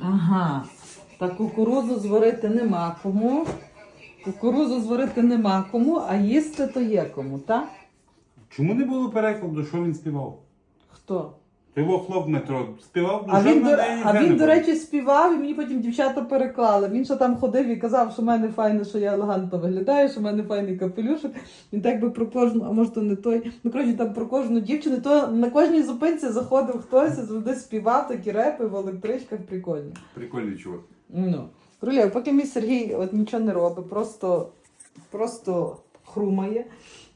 Ага. Та кукурудзу зварити нема кому. Кукурудзу зварити нема кому, а їсти то є кому, так? Чому не було перекладу, що він співав? Хто? То його хлоп метро співав, А він, до, а він, до речі, співав, і мені потім дівчата переклали. Він ще там ходив і казав, що в мене файно, що я елегантно виглядаю, що в мене файний капелюшок. Він так би про кожну, а може то не той. Ну, коротше, там про кожну дівчину, то на кожній зупинці заходив хтось і завжди співав такі репи в електричках прикольні. Прикольний чувак. Ну, Королєв, поки мій Сергій от нічого не робить, просто, просто хрумає.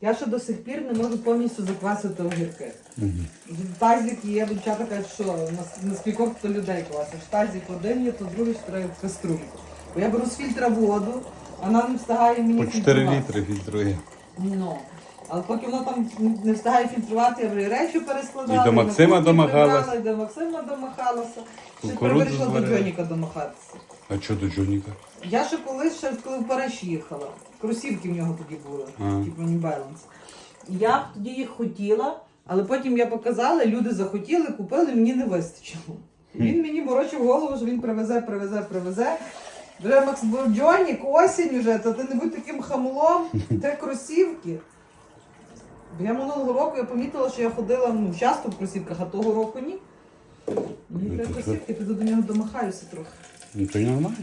Я ще до сих пір не можу повністю заквасити огірки. В тазик є, дівчата кажуть, що на, на скількох то людей квасиш. Тазик один є, то другий треба в каструльку. Бо я беру з фільтра воду, вона не встигає мені По 4 фільтрувати. літри фільтрує. Ну. Але поки воно там не встигає фільтрувати, я вже і речі перескладала. І до Максима кухні домагалась. І до Максима домахалася. Ще Кукурудзу вирішила до зварила. Джоніка домахатися. А що до Джоніка? Я ще колись ще коли в Париж їхала. Кросівки в нього тоді були, типу New Balance. Я тоді їх хотіла, але потім я показала, люди захотіли, купили, мені не вистачило. Він мені морочив голову, що він привезе, привезе, привезе. Вже Макс Джонік, осінь вже, то ти не будь таким хамлом, те кросівки. Бо я минулого року я помітила, що я ходила ну, часто в кросівках, а того року ні. Мені Ну, треба то що? кросівки, піду до нього домахаюся трохи. Ну то й нормально.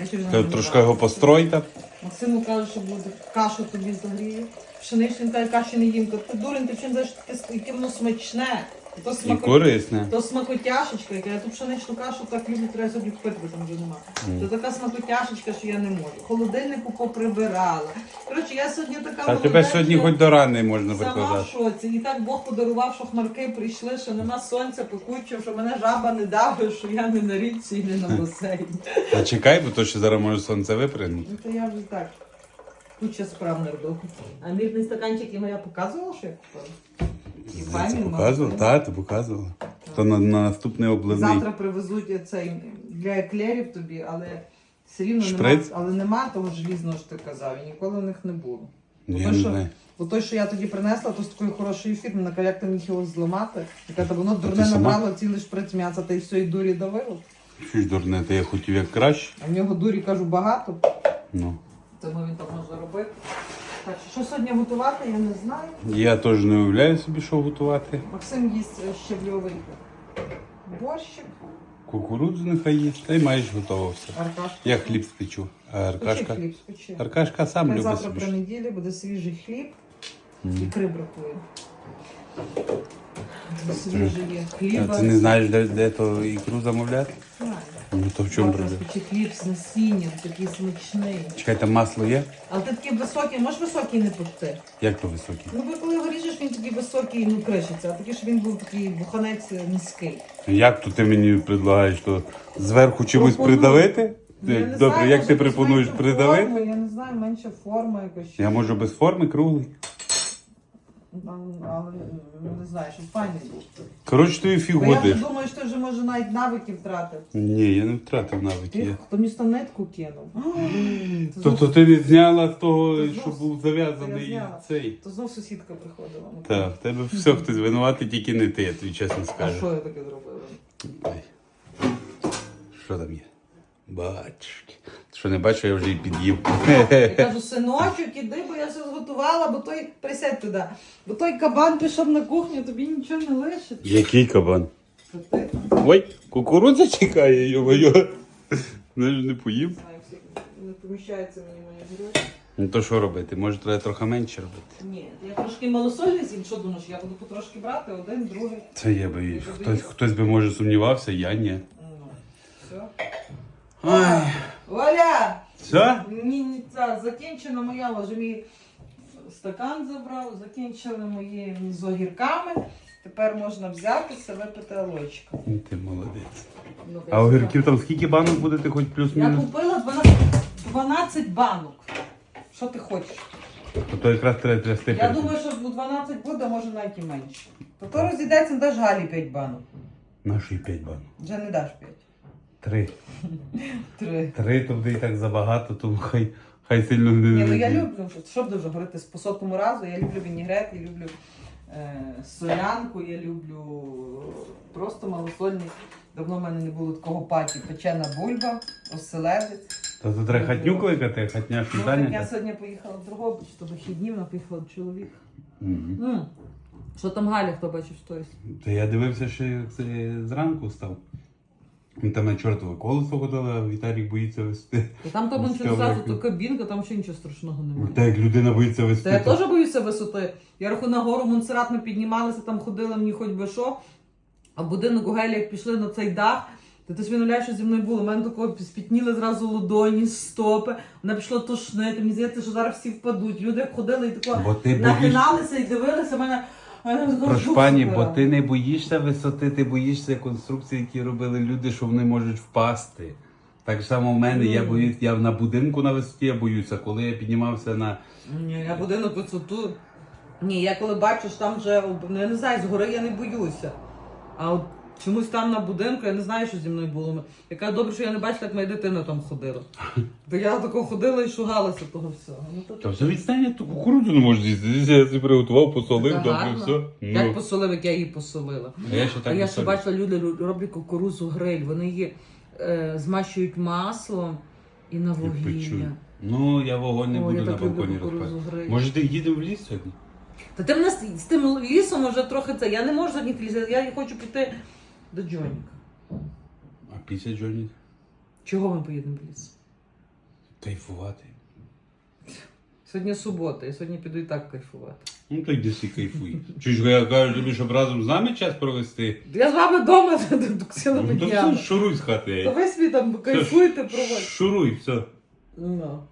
Я тобі Трошки його постройте. Максиму каже, що буде кашу тобі загрію. Пшеничний каже, каші не їм. Ти дурень, ти чим знаєш, яке воно смачне. То, І корисне. то смакотяшечка, яка я ту пшеничну кашу так люблю, треба собі купити, бо там вже нема. То така смакотяшечка, що я не можу. Холодильнику поприбирала. Коротше, я сьогодні така Та тебе молодець, сьогодні що хоч до рани можна Сама в прикладати. шоці. І так Бог подарував, що хмарки прийшли, що нема сонця пекучого, що мене жаба не давить, що я не на річці і не на басейні. Та чекай, бо то ще зараз може сонце випригнути. Ну, то я вже так. Куча справ не роблю. А мірний стаканчик йому я показувала, що я купила? І Це файний, показував? молодий. Та, ти показувала. То на, на наступний обливний. Завтра привезуть цей для еклерів тобі, але все рівно нема, Шприц? але нема того желізного, що ти казав, і ніколи в них не було. Ні, я Тому не що- знаю. Бо той, що я тоді принесла, то з такої хорошої фірми, на як ти міг його зламати. Яка то воно дурне сама? набрало цілий шприц м'яса, та й все, і дурі давило. Що ж дурне, то я хотів як краще. А в нього дурі, кажу, багато, Ну. тому він так може робити. Так що, сьогодні готувати, я не знаю. Я теж не уявляю собі, що готувати. Максим їсть е, щебльовий борщик, Кукурудзу нехай їсть, та й маєш готово все. Аркашка. Я хліб спечу. А Спечи Аркашка. хліб, спечи. Аркашка сам Хай любить завтра собі. при неділі буде свіжий хліб Мгм. ікри бракує. Свіжий є А ти не знаєш, де, де то ікру замовляти? Ну то в чому Завтра проблема? спечи хліб з насінням, такий смачний. Чекай, там масло є? Але ти такий високий, можеш високий не пекти? Як то високий? Ну, бо коли його ріжеш, він такий високий, ну кришиться, а такий, щоб він був такий буханець низький. Як то ти мені предлагаєш, то зверху чимось Пропоную. придавити? Ну, Я не Добре, знаю, як може, ти пропонуєш придавити? форму, Я не знаю, менша форма якась. Я можу без форми круглий. Але ну, не знаю, щоб файний був. Коротше, ти фіг Бо я вже годиш. думаю, що ти вже може навіть навики втратив. Ні, я не втратив навики. Ти Я... хто місто нитку кинув. То Тобто знов, ти не зняла з того, що знов- був я зав'язаний зняла. цей. то знов сусідка приходила. Ну, Так, в тебе все хтось винуватий, тільки не ти, я тобі чесно А скажу. що я таке зробила? Ай. Що там є? Бачки. Що не бачу, я вже і під'їв. Я кажу, синочок, іди, бо я все зготувала, бо той присядь туди. Бо той кабан пішов на кухню, тобі нічого не лишить. Який кабан? Ти? Ой, кукурудза чекає, йо-моє. Не ж не поїв. Не поміщається мені мої гроші. Ну то що робити? Може треба трохи менше робити. Ні, я трошки малосольний з'їм, що думаєш, я буду потрошки брати, один, другий. Це я би. Хтось, хтось би може сумнівався, я ні. Ну, все. Ай. Оля! Все? Ні, ні, це закінчена моя, вже мій стакан забрав, закінчили мої з огірками. Тепер можна взятися, випити алойчика. Ти молодець. Ну, А огірків там скільки банок буде, ти хоч Я плюс-мінус? купила 12, 12 банок. Що ти хочеш? То, то якраз треба трясти. Я перед тим. думаю, що ну, 12 буде, може навіть і менше. То то розійдеться, даш Галі 5 банок. Наші 5 банок. Вже не даш 5. Три. 3. Три, то буде і так забагато, то хай, хай сильно не. Ні, ну я люблю, що- що дуже говорити з по сотому разу, я люблю вінігрет, я люблю е, солянку, я люблю просто малосольний Давно в мене не було такого паті. Печена бульба, оселедець. Та тут треба хатню кликати, хатня Ну, так я сьогодні поїхала в Дрогобич, то вихідні, вона поїхала до чоловіка. М. Що там Галя, хто бачив сторіс? Та я дивився, що це зранку став. Там на чортове колесо ходили, а Віталік боїться вести. Та там Ну, нічого зразу, то кабінка, там ще нічого страшного немає. Та як людина боїться вести. Та я теж боюся висоти. Я рахую на гору Монсеррат ми піднімалися, там ходила мені хоч би що. А будинок у Гелі, як пішли на цей дах, то ти не уявляєш, що зі мною було. У мене такого спітніли зразу ладоні, стопи. Вона пішла тошнити. Мені здається, що зараз всі впадуть. Люди ходили і тако нахиналися і дивилися мене. А я така, Прош «Фу, пані, бо ти не боїшся висоти, ти боїшся конструкцій, які робили люди, що вони можуть впасти. Так само в мене, я боюсь, я на будинку на висоті я боюся. Коли я піднімався на. Ні, я будинок висоту. Ні, я коли бачу, що там вже, ну я не знаю, згори я не боюся. А от чомусь там на будинку, я не знаю, що зі мною було. Яка добре, що я не бачила, як моя дитина там ходила. То я тако ходила і шугалася того всього. Ну, то, Та все відстання, то кукурудзу не можеш з'їсти. Я собі приготував, посолив, Та добре, гарно. все. Як Ну, посолив, як я її посолила. а я ще А так я не ще солю. бачила, люди лю- роблять кукурузу гриль. Вони її е, змащують маслом і на І печу. вугілля. Ну, я вогонь не О, буду я на так люблю балконі кукурудзу розпати. гриль. Може, ти їдемо в ліс сьогодні? Та ти мене з, з тим лісом вже трохи це. Я не можу сьогодні лізти, я хочу піти до Джоніка. А після Джоні? Чого ми поїдемо в ліс? Кайфувати. Сьогодні субота, я сьогодні піду і так кайфувати. Ну, так десь і кайфуй. Чуєш, я кажу тобі, щоб разом з нами час провести. Я з вами вдома цілими Ну, то днями. все, шуруй з хати. То ей. ви собі там кайфуйте, проводьте. Шуруй, все. Ну.